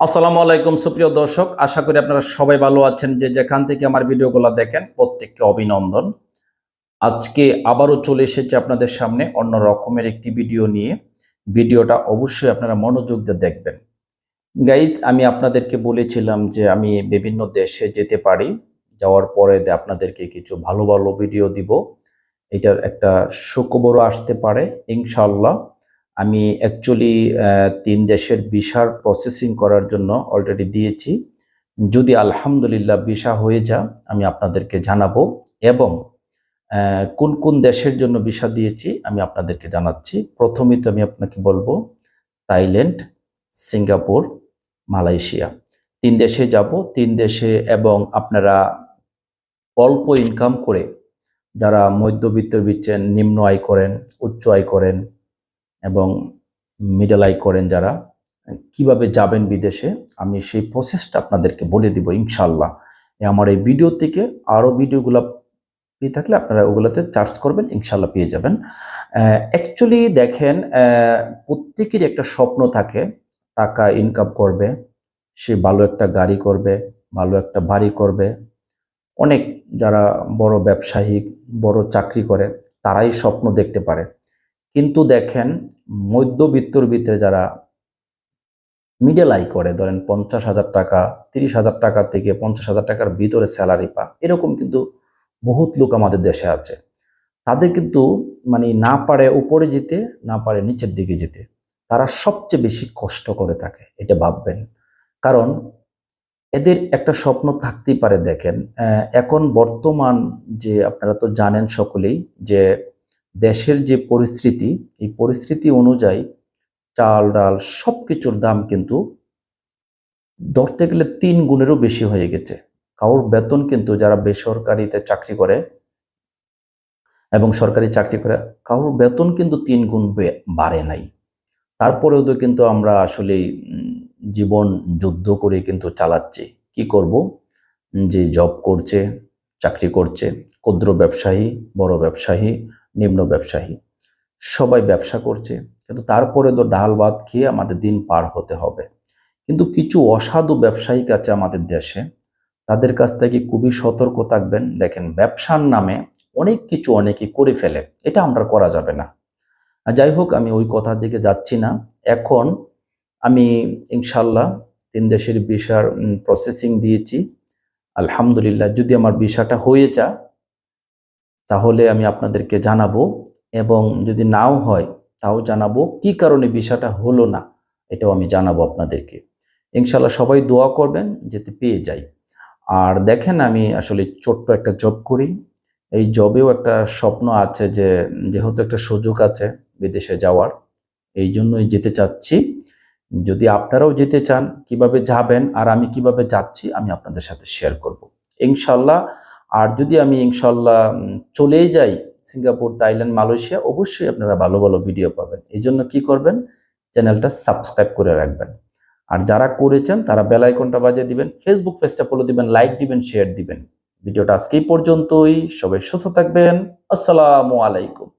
আসসালামু আলাইকুম, সুপ্রিয় দর্শক। আশা করি আপনারা সবাই ভালো আছেন যে যেখান থেকে আমার ভিডিওগুলো দেখেন, প্রত্যেককে অভিনন্দন। আজকে আবারও চলে এসেছে আপনাদের সামনে অন্য রকমের একটি ভিডিও নিয়ে। ভিডিওটা অবশ্যই আপনারা মনোযোগ দিয়ে দেখবেন। গাইজ, আমি আপনাদেরকে বলেছিলাম যে আমি বিভিন্ন দেশে যেতে পারি। যাওয়ার পরে আপনাদেরকে কিছু ভালো ভালো ভিডিও দিব। এটার একটা সুখবরও আসতে পারে ইনশাল্লাহ আমি অ্যাকচুয়ালি তিন দেশের ভিসার প্রসেসিং করার জন্য অলরেডি দিয়েছি। যদি আলহামদুলিল্লাহ ভিসা হয়ে যা, আমি আপনাদেরকে জানাব এবং কোন কোন দেশের জন্য ভিসা দিয়েছি, আমি আপনাদেরকে জানাচ্ছি। প্রথমেই তো আমি আপনাকে বলব, থাইল্যান্ড, সিঙ্গাপুর, মালয়েশিয়া। তিন দেশে যাব, তিন দেশে এবং আপনারা অল্প ইনকাম করে, যারা মধ্যবিত্তের বিচ্ছেন নিম্ন আয় করেন, উচ্চ আয় করেন এবং মিডল আই করেন যারা কীভাবে যাবেন বিদেশে আমি সেই প্রসেসটা আপনাদেরকে বলে দিব ইনশাল্লাহ আমার এই ভিডিও থেকে আরও ভিডিওগুলো পেয়ে থাকলে আপনারা ওগুলোতে চার্জ করবেন ইনশাল্লাহ পেয়ে যাবেন। অ্যাকচুয়ালি দেখেন আহ, প্রত্যেকেরই একটা স্বপ্ন থাকে টাকা ইনকাম করবে সে ভালো একটা গাড়ি করবে ভালো একটা বাড়ি করবে। অনেক যারা বড় ব্যবসায়ী বড় চাকরি করে তারাই স্বপ্ন দেখতে পারে। কিন্তু দেখেন মধ্যবিত্তর ভিতরে যারা মিডল আই করে, ধরেন পঞ্চাশ হাজার টাকা, তিরিশ হাজার টাকা থেকে পঞ্চাশ হাজার টাকার ভিতরে স্যালারি পা এরকম কিন্তু বহুত লোক আমাদের দেশে আছে। তাদের কিন্তু মানে না পারে উপরে যেতে, না পারে নিচের দিকে যেতে। তারা সবচেয়ে বেশি কষ্ট করে থাকে, এটা ভাববেন। কারণ এদের একটা স্বপ্ন থাকতেই পারে, দেখেন। এখন বর্তমান যে আপনারা তো জানেন সকলেই যে দেশের যে পরিস্থিতি, এই পরিস্থিতি অনুযায়ী চাল, ডাল সব কিছুর দাম কিন্তু ধরতে গেলে তিন গুণেরও বেশি হয়ে গেছে। কারোর বেতন কিন্তু যারা বেসরকারিতে চাকরি করে এবং সরকারি চাকরি করে কারোর বেতন কিন্তু তিন গুণ বাড়ে নাই। তারপরেও তো কিন্তু আমরা আসলে জীবন যুদ্ধ করে কিন্তু চালাচ্ছি। কি করব? যে জব করছে, চাকরি করছে, ক্ষুদ্র ব্যবসায়ী, বড় ব্যবসায়ী নিম্ন ব্যবসায়ী। সবাই ব্যবসা করছে, কিন্তু তারপরে তো ডাল ভাত খেয়ে আমাদের দিন পার হতে হবে। কিন্তু কিছু অসাধু ব্যবসায়িক আছে আমাদের দেশে, তাদের কাছ থেকে খুবই সতর্ক থাকবেন। দেখেন, ব্যবসার নামে অনেক কিছু অনেকে করে ফেলে, এটা আমরা করা যাবে না। যাই হোক, আমি ওই কথার দিকে যাচ্ছি না। এখন আমি ইনশাল্লাহ তিন দেশের ভিসার প্রসেসিং দিয়েছি। আলহামদুলিল্লাহ, যদি আমার ভিসাটা হয়ে যা তাহলে আমি আপনাদেরকে জানাব এবং যদি নাও হয় তাও জানাব কি কারণে বিষয়টা হলো না, এটাও আমি জানাব আপনাদেরকে। ইনশাল্লাহ সবাই দোয়া করবেন যেতে পেয়ে যাই। আর দেখেন আমি আসলে ছোট্ট একটা জব করি। এই জবেও একটা স্বপ্ন আছে যে, যেহেতু একটা সুযোগ আছে বিদেশে যাওয়ার, এই জন্যই যেতে চাচ্ছি। যদি আপনারাও যেতে চান, কীভাবে যাবেন আর আমি কীভাবে যাচ্ছি, আমি আপনাদের সাথে শেয়ার করব। ইনশাল্লাহ আর যদি আমি ইনশাল্লাহ চলে যাই সিঙ্গাপুর, থাইল্যান্ড, মালয়েশিয়া, অবশ্যই আপনারা ভালো ভালো ভিডিও পাবেন। এই জন্য কী করবেন? চ্যানেলটা সাবস্ক্রাইব করে রাখবেন। আর যারা করেছেন, তারা বেল আইকনটা বাজিয়ে দিবেন ফেসবুক পেজটা ফলো দিবেন লাইক দিবেন শেয়ার দিবেন। ভিডিওটা আজকেই পর্যন্তই। সবাই সুস্থ থাকবেন। আসসালামু আলাইকুম।